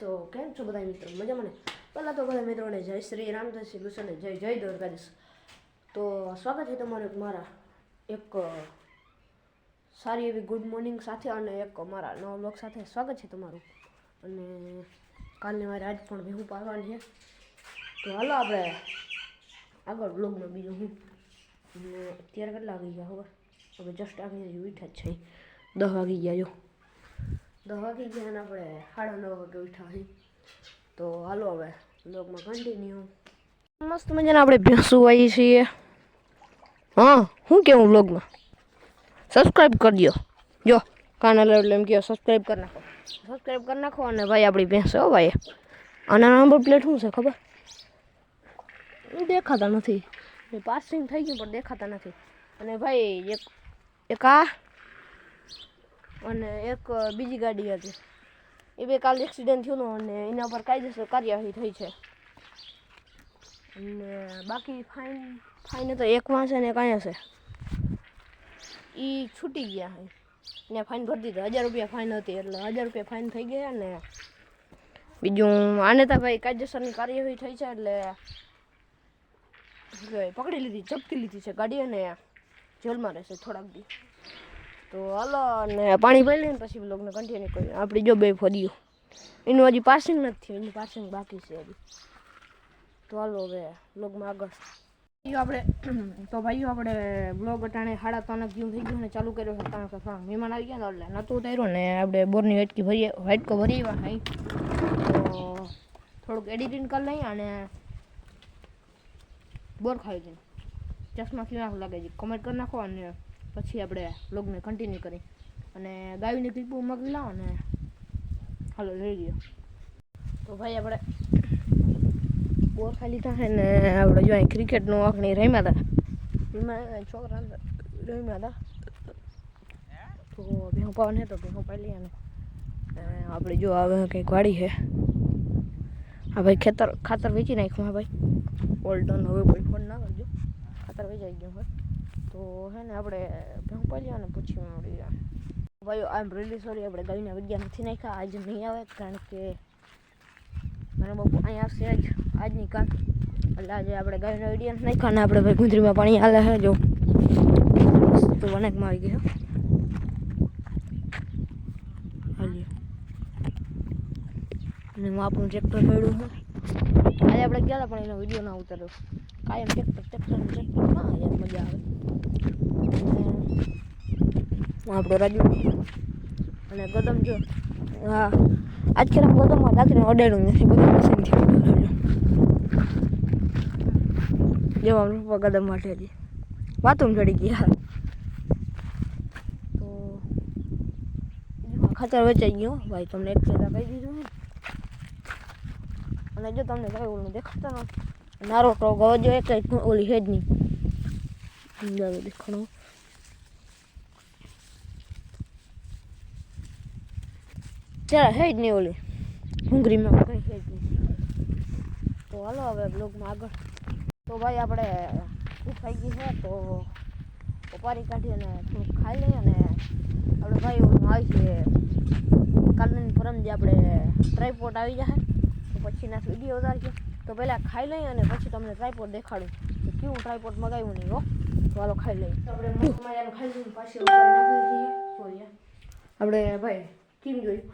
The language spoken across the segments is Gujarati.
તો કેમ છો બધા મિત્રો? મજામાં ને? પહેલાં તો બધા મિત્રોને જય શ્રી રામ, જય શ્રી કૃષ્ણ જય જય દ્વારકાધીશ. તો સ્વાગત છે તમારું મારા એક સારી એવી ગુડ મોર્નિંગ સાથે અને એક મારા નવા બ્લોગ સાથે સ્વાગત છે તમારું. અને કાલની મારે આજ પણ ભેહું પાડવાની છે. તો હાલો આપણે આગળ બ્લોગમાં બીજું હું. અત્યારે કેટલા વાગી ગયા ખબર? હવે જસ્ટ હજી ઉઠ્યા જ છે. દસ વાગી ગયા જો. દસ વાગી ગયા અને આપણે સાડા નવ વાગે ઉઠ્યા છીએ તો હાલો હવે બ્લોગમાં કન્ટિન્યુ મસ્ત મજાના આપણે ભેંસું આવી છીએ. હા? શું કેવું બ્લોગમાં સબસ્ક્રાઈબ કરજો. જો કાના એટલે એમ કહો સબસ્ક્રાઈબ કરી નાખો. સબસ્ક્રાઈબ કરી નાખો અને ભાઈ આપણી ભેંસ હો ભાઈ આના નંબર પ્લેટ શું છે ખબર? દેખાતા નથી. પાસિંગ થઈ ગયું પણ દેખાતા નથી. અને ભાઈ એક એક આ અને એક બીજી ગાડી હતી. એ બે કાલ એક્સિડન્ટ થયું અને એના પર કાયદેસર કાર્યવાહી થઈ છે. અને બાકી ફાઇન ફાઇન તો એક વાંસે ને કાંઈ હશે એ છૂટી ગયા છે ને ફાઇન ભરી દીધો. હજાર રૂપિયા ફાઇન હતી એટલે હજાર રૂપિયા ફાઇન થઈ ગયા ને બીજું આને તો ભાઈ કાયદેસરની કાર્યવાહી થઈ છે એટલે પકડી લીધી ઝપકી લીધી છે ગાડી અને જેલમાં રહેશે થોડાક દી. તો હાલો, અને પાણી ભરી લઈને પછી બ્લોગને કન્ટિન્યુ કરીએ. આપણી જો બે ફર્યું એનું હજી પાસિંગ નથી થયું, એનું પાસિંગ બાકી છે હજી. તો હાલો હવે બ્લોગમાં આગળ. આપણે, તો ભાઈઓ આપણે બ્લોગ અટાણે સાડા ત્રણ જેવું થઈ ગયું ને ચાલુ કર્યો છે કારણ કે મહેમાન આવી ગયા ને એટલે નહોતું ઉતાર્યું ને આપણે બોરની વેટકી ભરીએ વાઇટકો ભરી આવ્યા હાઈ તો થોડુંક એડિટિંગ કરી લઈએ અને બોર ખાઈ દઈએ ચશ્મા કેવા લાગે છે? કમેન્ટ કરી નાખો અને પછી આપણે બ્લોગને કન્ટિન્યુ કરી. અને ગાયની ક્લિપો મગવી લાવો ને. હાલો લઈ ગયો તો ભાઈ આપણે બોર ખાઈ લીધા છે ને, આપણે જો અહીં ક્રિકેટનું આંખણી રમ્યા હતા. એમાં છોકરા રમ્યા હતા. તો ભેહું પાવ ને તો ભેહું પાઈ લઈએ આપણે જો આવે કંઈક વાડી છે હા ભાઈ, ખેતર, ખાતર વેચી નાખ્યું હા ભાઈ. ઓલ્ડન હવે કોઈ ફોન ના કરજો. ખાતર વેચાઈ ગયું હોય તો હે ને આપણે અને પછી મળી ભાઈ આઈ એમ રિયલી સોરી આપણે ગાયના વિદ્યા નથી નાખ્યા, આજે નહીં આવે, કારણ કે મારા બાપુ અહીંયા આવશે આજ, આજની કાલ એટલે આજે આપણે ગાયના વીડિયો નથી નાખ્યા અને આપણે ભાઈ ગુંદરીમાં પાણી હાલે હે, જો. તો વનેકમાં આવી ગયો હાલીએ. અને હું આપણું ટ્રેક્ટર પડ્યું છે. આજે આપણે ગયા હતા, પણ એનો વીડિયો ના ઉતાર્યો. કાયમ ટ્રેક્ટર ટ્રેક્ટર ટ્રેક્ટર ના, યાર મજા આવે. હું આપણો રાજુ. અને ગદમ જો, હા આજ ખેર ગદમમાં રાત્રે અડાડ્યું નથી બધું મશીનથી જેવા પપ્પા ગદમ માટે હતી બાથરૂમ ચડી ગયા. તો ખતર વેચાઈ ગયો ભાઈ, તમને એક પહેલાં કહી દીધું અને જો તમને કઈ ઓલું દેખાતા નારો તો જો એક ઓલી હેડની. દેખાડો ત્યારે હે જ નહીં ઓલી. ડુંગળીમાં કંઈ છે જ નહીં. તો હાલો હવે બ્લોગમાં આગળ. તો ભાઈ આપણે ખાઈ ગઈ છે, તો ઉપારી કાઢી અને થોડુંક ખાઈ લઈએ અને આપણે ભાઈ આવી છે, કાલની પરમ જે આપણે ટ્રાયપોટ આવી જાય તો પછી ના વીડિયો ઉતારજો તો પહેલાં ખાઈ લઈએ અને પછી તમને ટ્રાયપોટ દેખાડું. કે કેવું ટ્રાયપોટ મગાવ્યું નહીં હો? તો હાલો ખાઈ લઈએ. આપણે ખાઈ લઈએ પાછી આપણે ભાઈ ટીવી જોયું.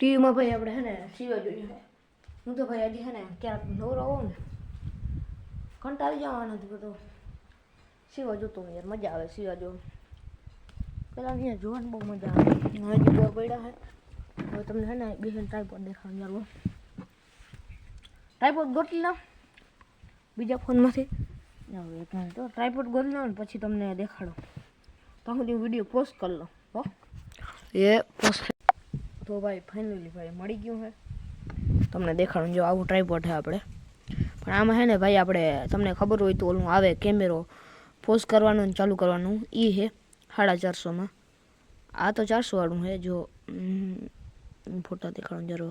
ટીવીમાં ભાઈ આપણે હે ને સીવા જોઈએ હું તો ભાઈ હજી હે ને ક્યાંક નવરો હોઉં ને, કંટાળી જવાનો નથી બધો. સીવા જોતો હું યાર, મજા આવે સીવા જોવું. પેલા અહીંયા જોવાની બહુ મજા આવે. હજી બોર પડ્યા છે. હવે તમને હે ને બે ટ્રાયપોડ દેખાડું યાર બહુ ટ્રાયપોડ ગોતી લાવ બીજા ફોનમાંથી. હવે એક મિનિટ તો ટ્રાયપોડ ગોતી લાવ ને પછી તમને દેખાડો. તો હું વીડિયો પોસ્ટ કરી લો હો. એ પોસ્ટ તો ભાઈ ફાઇનલી ભાઈ મળી ગયું છે તમને દેખાડું જો આવું ટ્રાયપોડ છે આપણે. પણ આમાં છે ને ભાઈ આપણે તમને ખબર હોય તો ઓલું આવે કેમેરો પોઝ કરવાનું ને ચાલુ કરવાનું. એ છે સાડા ચારસોમાં. આ તો ચારસો વાળું છે જો હમ, ફોટા દેખાડું જરો.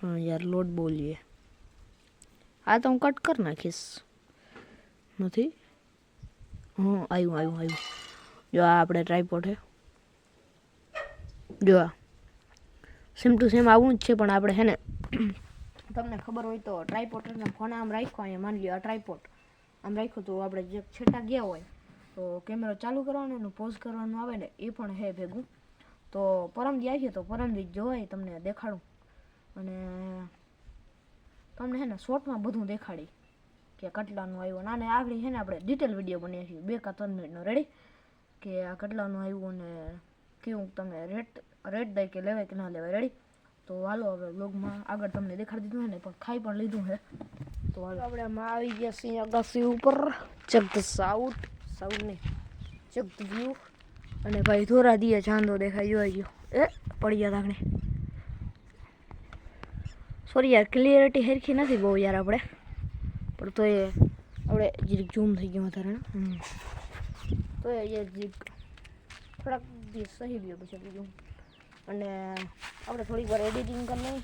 હા યાર લોડ બોલીએ આ તો હું કટ કરી નાખીશ. નથી? હા આવ્યું આવ્યું આવ્યું. જો આ આપણે ટ્રાયપોડ છે. જો આ. સેમ ટુ સેમ આવું જ છે, પણ આપણે હે ને તમને ખબર હોય તો ટ્રાયપોટના ફોન આમ રાખ્યો અહીંયા, માની લ્યો આ ટ્રાયપોટ આમ રાખ્યો તો આપણે જે છેટા ગયા હોય, તો કેમેરો ચાલુ કરવાનો એનું પોઝ કરવાનું આવે ને, એ પણ હે ભેગું. તો પરમદી આવીએ તો પરમદી જોવાય, તમને દેખાડું. અને તમને હે ને શોર્ટમાં બધું દેખાડી. કે કટલાનું આવ્યું અને આગળ છે ને આપણે ડિટેલ વીડિયો બનાવીએ છીએ. બે કા ત્રણ મિનિટનો રેડી કે આ કેટલાનું આવ્યું અને કેવું તમે રેટ રેટ દઈ કે લેવાય કે ના લેવાય રેડી તો હાલો હવે બ્લોગમાં આગળ તમને દેખાડી દીધું ને પણ ખાઈ પણ લીધું છે તો હાલો. આપણે આમાં આવી ગયા છીએ અગાસી ઉપર ચક ધ સાઉથ, સાઉથની ચક ધ વ્યૂ અને ભાઈ થોડા દીએ ચાંદો દેખાઈ જોઈ ગયો. એ, પડી ગયા આપણે સોરી યાર ક્લિયરિટી હેરખી નથી બહુ યાર આપણે. પણ તો એ, આપણે જીરીક ઝૂમ થઈ ગયું વધારે. તો એ જે થોડાક દિવસ સહી ગયો પછી બીજું અને આપણે થોડીક વાર એડિટિંગ કરી લઈએ.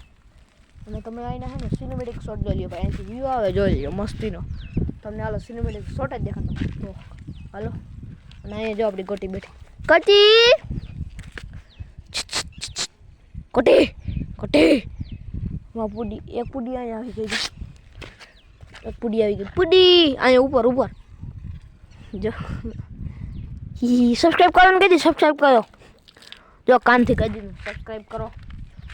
અને તમે આવીને હે ને સિનેમેટિક શોટ જોઈ લો ભાઈ. અહીંથી વ્યૂ આવે જોઈ લો મસ્તીનો. તમને હાલો સિનેમેટિક શોટ જ દેખાતો. તો હાલો. અને અહીંયા જો આપણી ગોટી બેઠી. કટી કોટી કોટી માં પુડી, એક પુડી અહીંયા આવી ગઈ એક પુડી આવી ગઈ. પુડી! અહીંયા ઉપર ઉપર. જો. હી સબસ્ક્રાઇબ કરો ને કહી સબસ્ક્રાઈબ કરો. જો, કાનથી કહી દીધું. સબસ્ક્રાઇબ કરો.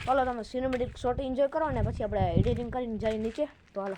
ચાલો, તમે સિનેમેટિક શોટ એન્જોય કરો ને, પછી આપણે એડિટિંગ કરીને જઈએ નીચે. તો હાલો.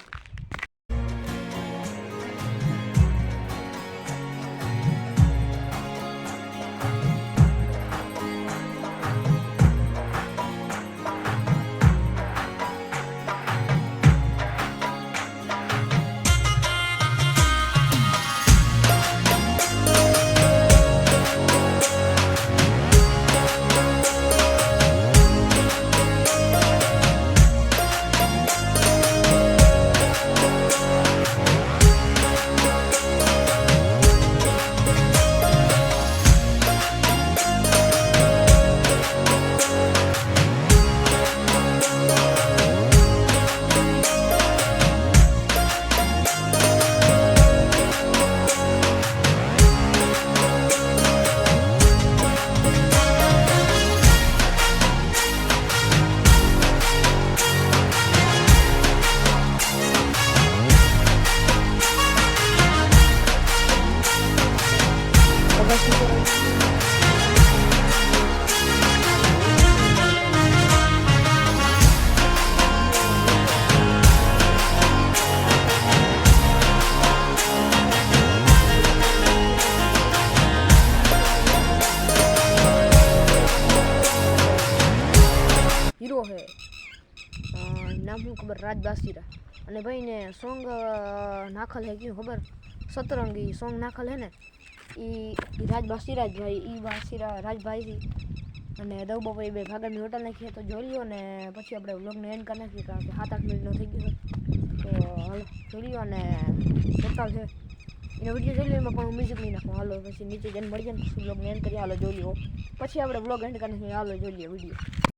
નામ શું ખબર રાજ બાસીરા અને ભાઈને સોંગ નાખલ હે ક્યું ખબર? સતરંગી સોંગ નાખલ હે ને? એ રાજ જ ભાઈ એ બાસીરા રાજભાઈ અને દવ ભાઈ બે ભાગરની હોટલ નાખીએ તો જોઈ લ્યો ને, પછી આપણે વ્લોગને એન્ડ કરી નાખીએ, કારણ કે સાત આઠ મિનિટનો થઈ ગયો તો હાલો, જોઈ લ્યો અને ટોટલ છે. એનો વીડિયો જોઈ લો એમાં પણ હું મ્યુઝિક નહીં નાખું. હાલો, પછી નીચે જઈને મળી જાય ને, પછી વ્લોગને એન્ડ કરીએ. હાલો, જોઈ લો પછી આપણે વ્લોગ એન્ડ કરી હાલો, જોઈ લઈએ વીડિયો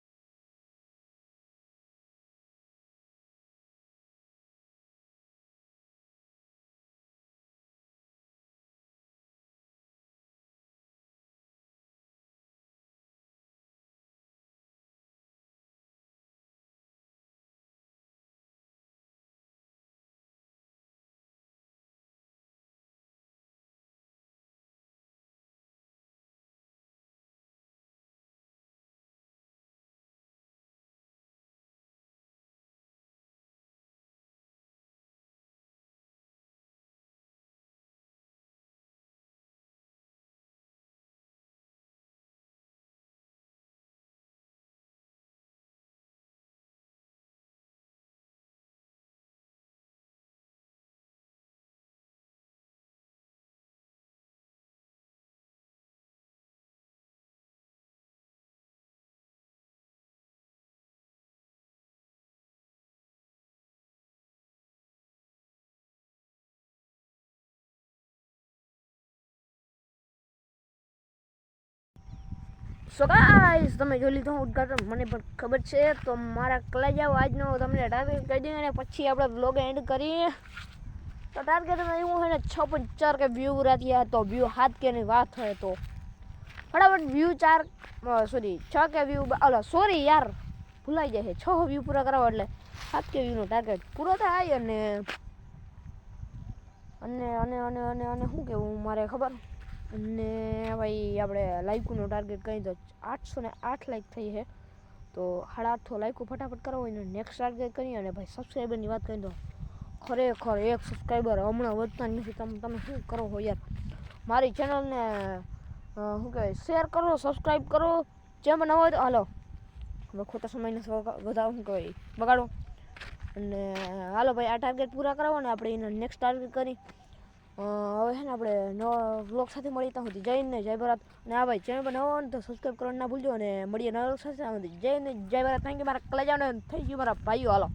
સો ગાઈસ તમે જોઈ લીધું ઉદઘાટન. મને પણ ખબર છે, તો મારા કલાજાઓ આજનો તમને ટાર્ગેટ કહી દઈએ અને પછી આપણે વ્લોગ એન્ડ કરીએ. તો ટાર્ગેટ એવું હોય ને, છ પોઈન્ટ ચાર કે વ્યૂ રાખ્યા તો વ્યૂ હાથ કે વાત હોય તો. ફટાફટ વ્યૂ ચાર સોરી છ કે વ્યૂ અલા સોરી યાર, ભૂલાઈ જાય છે. છ વ્યૂ પૂરા કરાવો એટલે સાત કે વ્યૂનો ટાર્ગેટ પૂરો થાય અને અને અને અને અને અને શું કહેવું મારે ખબર? અને ભાઈ આપણે લાઇકુનો ટાર્ગેટ કહી દો આઠસો ને આઠ લાઇક થઈ છે. તો સાડા આઠસો લાઇકો ફટાફટ કરો અને નેક્સ્ટ ટાર્ગેટ કરીએ અને ભાઈ સબસ્ક્રાઈબરની વાત કરી દો ખરેખર એક સબસ્ક્રાઈબર હમણાં વધતા નથી. તમે તમે શું કરો હો યાર? મારી ચેનલને શું કહેવાય શેર કરો સબસ્ક્રાઈબ કરો. જેમ ન હોય તો હાલો. હવે ખોટા સમયને વધારો શું કહેવાય, બગાડો. અને હાલો ભાઈ આ ટાર્ગેટ પૂરા કરાવો ને આપણે એને નેક્સ્ટ ટાર્ગેટ કરી. હવે છે ને આપણે નવા વ્લોગ સાથે મળીએ ત્યાં સુધી જઈને જય ભારત. અને આ ભાઈ ચેનલ પર નવો તો સબસ્ક્રાઈબ કરવાનું ના ભૂલજો અને મળીએ નવા વ્લોગ સાથે ત્યાં સુધી. જય ને જય ભારત. થેન્ક યુ મારા કલેજાને થઈ ગયું મારા ભાઈઓ. હાલો.